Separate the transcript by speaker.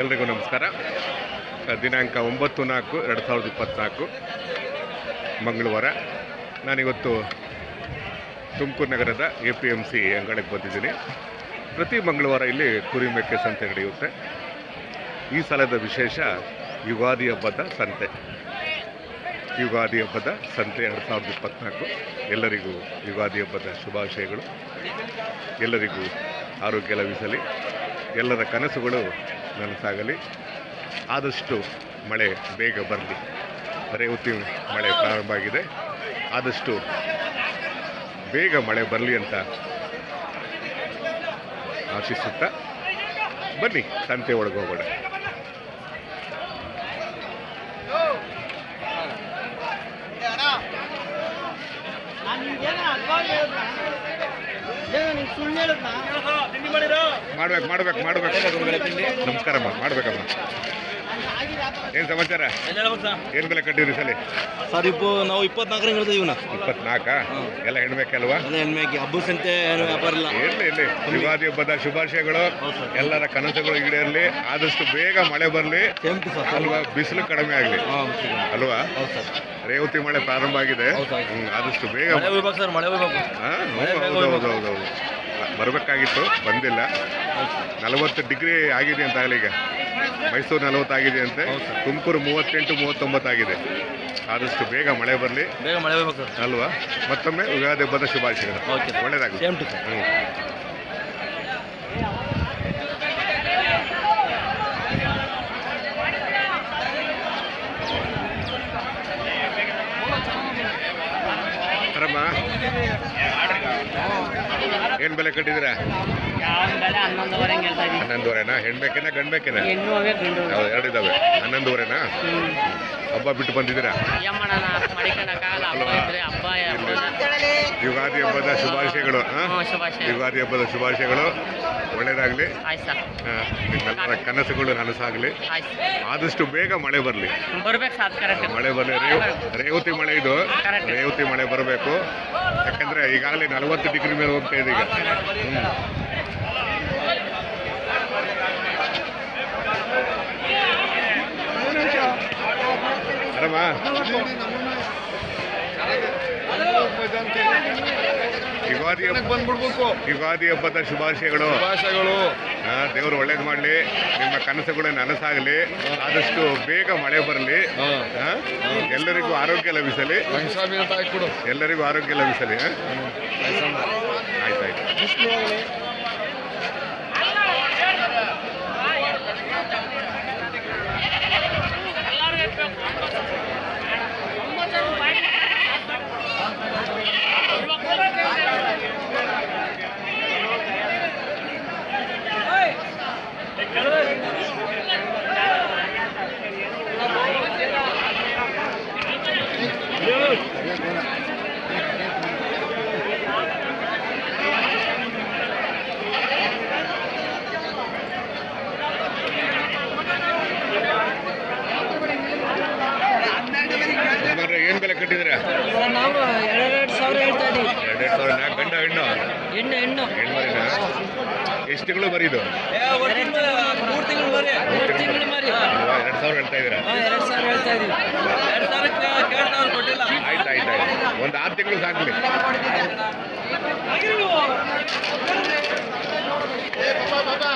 Speaker 1: ಎಲ್ರಿಗೂ ನಮಸ್ಕಾರ. ದಿನಾಂಕ ಒಂಬತ್ತು ನಾಲ್ಕು, ಎರಡು ಸಾವಿರದ ಇಪ್ಪತ್ತ್ನಾಲ್ಕು ಮಂಗಳವಾರ. ನಾನಿವತ್ತು ತುಮಕೂರು ನಗರದ ಎ ಪಿ ಎಂ ಸಿ ಅಂಗಡಿಗೆ ಬಂದಿದ್ದೀನಿ. ಪ್ರತಿ ಮಂಗಳವಾರ ಇಲ್ಲಿ ಕುರಿ ಮೇಕೆ ಸಂತೆ ನಡೆಯುತ್ತೆ. ಈ ಸಲದ ವಿಶೇಷ ಯುಗಾದಿ ಹಬ್ಬದ ಸಂತೆ. ಯುಗಾದಿ ಹಬ್ಬದ ಸಂತೆ ಎರಡು ಸಾವಿರದ ಇಪ್ಪತ್ತ್ನಾಲ್ಕು ಎಲ್ಲರಿಗೂ ಯುಗಾದಿ ಹಬ್ಬದ ಶುಭಾಶಯಗಳು. ಎಲ್ಲರಿಗೂ ಆರೋಗ್ಯ ಲಭಿಸಲಿ. ಎಲ್ಲರ ಕನಸುಗಳು ನನಸಾಗಲಿ ಆದಷ್ಟು ಮಳೆ ಬೇಗ ಬರಲಿ. ರೇವತಿ ಮಳೆ ಪ್ರಾರಂಭ ಆಗಿದೆ. ಆದಷ್ಟು ಬೇಗ ಮಳೆ ಬರಲಿ ಅಂತ ಆಶಿಸುತ್ತಾ ಬನ್ನಿ ತಂತೆ ಒಳಗೆ ಹೋಗೋಣ. ಮಾಡ್ಬೇಕು ಮಾಡ್ಬೇಕು ಮಾಡ್ಬೇಕು. ನಮಸ್ಕಾರಮ್ಮ ಮಾಡ್ಬೇಕಮ್ಮ. ಏನು ಸಮಾಚಾರ? ಏನು ಬೆಲೆ ಕಟ್ಟಿದ್ರಿ ಸಲ?
Speaker 2: ಸರ್ ಇಪ್ಪು ನಾವು ಇಪ್ಪತ್ನಾಲ್ಕರ ಹೇಳ್ತೀವಿ ಇವನ್ನ
Speaker 1: ಇಪ್ಪತ್ನಾಲ್ಕ? ಎಲ್ಲ ಹೆಣ್ಬೇಕಲ್ವಾ
Speaker 2: ಹೆಣ್ಮೇಕೆ ಹಬ್ಬ ಸಂತೆ ಏನು ವ್ಯಾಪಾರ ಇಲ್ಲ.
Speaker 1: ಇರ್ಲಿ ಇರ್ಲಿ. ಯುಗಾದಿ ಹಬ್ಬದ ಶುಭಾಶಯಗಳು. ಎಲ್ಲರ ಕನಸುಗಳು ಈಡೇರ್ಲಿ ಆದಷ್ಟು ಬೇಗ ಮಳೆ ಬರಲಿ. ಅಲ್ವಾ? ಬಿಸಿಲು ಕಡಿಮೆ ಆಗಲಿ. ಅಲ್ವಾ? ರೇವತಿ ಮಳೆ ಪ್ರಾರಂಭ ಆಗಿದೆ. ಆದಷ್ಟು ಬೇಗ
Speaker 2: ಮಳೆ ಹೋಗ್ಬೇಕು ಸರ್ ಮಳೆ ಹೋಗ್ಬೇಕು
Speaker 1: ಹಾ,
Speaker 2: ಮಳೆ
Speaker 1: ಹೌದು ಹೌದು ಹೌದು ಹೌದು. ಬರಬೇಕಾಗಿತ್ತು ಬಂದಿಲ್ಲ. ನಲವತ್ತು ಡಿಗ್ರಿ ಆಗಿದೆ ಅಂತ ಆಗಲಿ ಈಗ. ಮೈಸೂರು ನಲವತ್ತಾಗಿದೆ ಅಂತೆ. ತುಮಕೂರು ಮೂವತ್ತೆಂಟು ಮೂವತ್ತೊಂಬತ್ತಾಗಿದೆ ಆದಷ್ಟು ಬೇಗ ಮಳೆ ಬರಲಿ.
Speaker 2: ಬೇಗ ಮಳೆ ಬರಬೇಕು.
Speaker 1: ಅಲ್ವಾ? ಮತ್ತೊಮ್ಮೆ ಯುಗಾದಿ ಹಬ್ಬದ ಶುಭಾಶಯಗಳು.
Speaker 2: ಸರ್
Speaker 1: ಹ್ಞೂ ಏನು ಬೆಲೆ ಕಟ್ಟಿದ್ದೀರಾ? ಹನ್ನೊಂದುವರೆನಾ? ಹೆಣ್ಬೇಕೇನಾ ಗಂಡ್ಬೇಕೇನಾ. ಹೌದು ಎರಡು ಇದಾವೆ ಹನ್ನೊಂದುವರೆನಾ. ಹಬ್ಬ ಬಿಟ್ಟು ಬಂದಿದ್ದೀರಾ? ಯುಗಾದಿ ಹಬ್ಬದ ಶುಭಾಶಯಗಳು? ಯುಗಾದಿ ಹಬ್ಬದ ಶುಭಾಶಯಗಳು. ಒಳ್ಳೇದಾಗಲಿ. ನಿಮ್ಮೆಲ್ಲರ ಕನಸುಗಳು ನನಸಾಗಲಿ. ಆದಷ್ಟು ಬೇಗ ಮಳೆ ಬರಲಿ. ಮಳೆ ಬರಲಿ. ರೇವ್ ರೇವತಿ ಮಳೆ ಇದು. ರೇವತಿ ಮಳೆ ಬರಬೇಕು. ಯಾಕಂದ್ರೆ ಈಗಾಗಲೇ ನಲವತ್ತು ಡಿಗ್ರಿ ಮೇಲೆ ಹೋಗ್ತಾ ಇದೆ ಈಗ. ಯುಗಾದಿ
Speaker 3: ಬಂದ್ಬಿಡ್ಬೇಕು.
Speaker 1: ಯುಗಾದಿ ಹಬ್ಬದ ಶುಭಾಶಯಗಳು. ಶುಭಾಶಯಗಳು. ದೇವರು ಒಳ್ಳೇದು ಮಾಡಲಿ. ನಿಮ್ಮ ಕನಸುಗಳು ನನಸಾಗಲಿ. ಆದಷ್ಟು ಬೇಗ ಮಳೆ ಬರಲಿ. ಎಲ್ಲರಿಗೂ ಆರೋಗ್ಯ ಲಭಿಸಲಿ. ಎಲ್ಲರಿಗೂ ಆರೋಗ್ಯ ಲಭಿಸಲಿ? ಆಯ್ತಾಯ್ತು. ಏನ್ ಬೆಲೆ ಕಟ್ಟಿದ್ರೆ
Speaker 4: ನಾವು ಎರಡೆರಡು ಸಾವಿರ ಹೇಳ್ತಾ ಇದ್ದೀವಿ.
Speaker 1: ಎರಡೆರಡು ಸಾವಿರ ನಾಲ್ಕು ಗಂಡ ಹೆಣ್ಣು?
Speaker 4: ಹೆಣ್ಣು ಹೆಣ್ಣು.
Speaker 1: ಹೆಣ್ಮರಿನ ಎಷ್ಟು ತಿಂಗಳು
Speaker 4: ಮೂರು ಮರಿ
Speaker 1: ಎರಡು ಸಾವಿರ ಹೇಳ್ತಾ
Speaker 4: ಕೊಟ್ಟಿಲ್ಲ
Speaker 1: ಆಯ್ತು ಒಂದು ಆರು ತಿಂಗಳು ಸಾಕಲಿ. ಆ